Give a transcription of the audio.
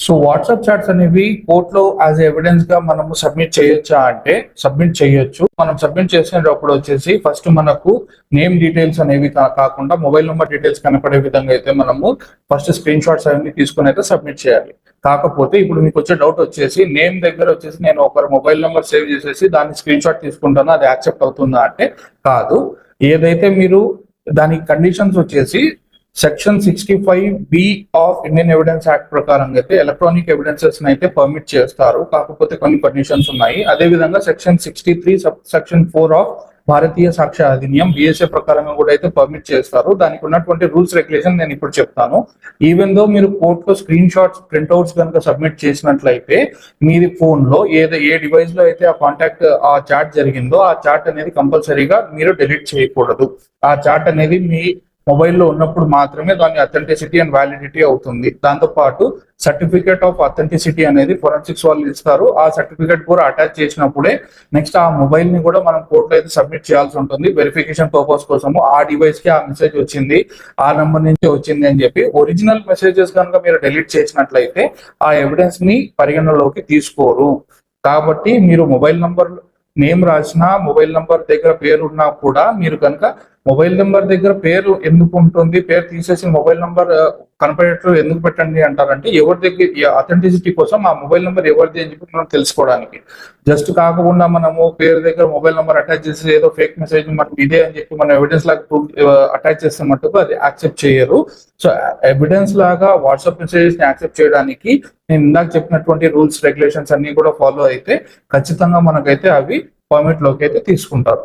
So WhatsApp chats అనేవి కోర్టులో as ఎవిడెన్స్గా మనము సబ్మిట్ చేయొచ్చా అంటే సబ్మిట్ చేయొచ్చు. మనం సబ్మిట్ చేసేటప్పుడు వచ్చేసి ఫస్ట్ మనకు నేమ్ డీటెయిల్స్ అనేవి కా- కాకుండా మొబైల్ నెంబర్ డీటెయిల్స్ కనపడే విధంగా అయితే మనము ఫస్ట్ స్క్రీన్ షాట్స్ అవన్నీ తీసుకుని అయితే సబ్మిట్ చేయాలి. కాకపోతే ఇప్పుడు మీకు వచ్చే డౌట్ వచ్చేసి నేమ్ దగ్గర వచ్చేసి నేను ఒకరి మొబైల్ నెంబర్ సేవ్ చేసేసి దాన్ని స్క్రీన్ షాట్ తీసుకుంటాను అది యాక్సెప్ట్ అవుతుందా అంటే కాదు. ఏదైతే మీరు దానికి కండిషన్స్ వచ్చేసి section sixty five B of Indian evidence act ప్రకారం అయితే ఎలక్ట్రానిక్ ఎవిడెన్సెస్ అయితే పర్మిట్ చేస్తారు. కాకపోతే కొన్ని కండిషన్స్ ఉన్నాయి. అదే విధంగా section sixty three section four of Bharatiya Sakshya Adhiniyam BSA ప్రకారంగా కూడా అయితే పర్మిట్ చేస్తారు. దానికి ఉన్నటువంటి రూల్స్ రెగ్యులేషన్ నేను ఇప్పుడు చెప్తాను. ఈవెన్ దో మీరు కోర్టులో స్క్రీన్ షాట్స్ ప్రింట్అవుట్స్ కనుక సబ్మిట్ చేసినట్లయితే మీది ఫోన్లో ఏదో ఏ డివైస్లో అయితే ఆ కాంటాక్ట్ ఆ చాట్ జరిగిందో ఆ చాట్ అనేది కంపల్సరీగా మీరు డిలీట్ చేయకూడదు. ఆ చాట్ అనేది మీ మొబైల్లో ఉన్నప్పుడు మాత్రమే దాని అథెంటిసిటీ అండ్ వ్యాలిడిటీ అవుతుంది. దాంతో పాటు సర్టిఫికేట్ ఆఫ్ అథెంటిసిటీ అనేది ఫోరెన్సిక్స్ వాళ్ళు ఇస్తారు. ఆ సర్టిఫికేట్ కూడా అటాచ్ చేసినప్పుడే నెక్స్ట్ ఆ మొబైల్ని కూడా మనం కోర్టులో అయితే సబ్మిట్ చేయాల్సి ఉంటుంది. వెరిఫికేషన్ పర్పస్ కోసము ఆ డివైస్కి ఆ మెసేజ్ వచ్చింది. ఆ నెంబర్ నుంచి వచ్చింది అని చెప్పి ఒరిజినల్ మెసేజెస్ కనుక మీరు డిలీట్ చేసినట్లయితే ఆ ఎవిడెన్స్ని పరిగణలోకి తీసుకోరు. కాబట్టి మీరు మొబైల్ నంబర్ నేమ్ రాసినా మొబైల్ నంబర్ దగ్గర పేరు ఉన్నా కూడా మీరు కనుక మొబైల్ నెంబర్ దగ్గర పేరు ఎందుకు ఉంటుంది పేరు తీసేసి మొబైల్ నెంబర్ కనపడేట్లు ఎందుకు పెట్టండి అంటారంటే ఎవరి దగ్గర అథెంటిసిటీ కోసం ఆ మొబైల్ నెంబర్ ఎవరిది అని చెప్పి మనం తెలుసుకోవడానికి. జస్ట్ కాకుండా మనము పేరు దగ్గర మొబైల్ నెంబర్ అటాచ్ చేసి ఏదో ఫేక్ మెసేజ్ మనం ఇదే అని చెప్పి మనం ఎవిడెన్స్ లాగా ప్రూవ్ అటాచ్ చేస్తే మటుకు అది యాక్సెప్ట్ చేయరు. సో ఎవిడెన్స్ లాగా వాట్సాప్ మెసేజెస్ని యాక్సెప్ట్ చేయడానికి నేను ఇందాక చెప్పినటువంటి రూల్స్ రెగ్యులేషన్స్ అన్ని కూడా ఫాలో అయితే ఖచ్చితంగా మనకైతే అవి పర్మిట్లోకి అయితే తీసుకుంటారు.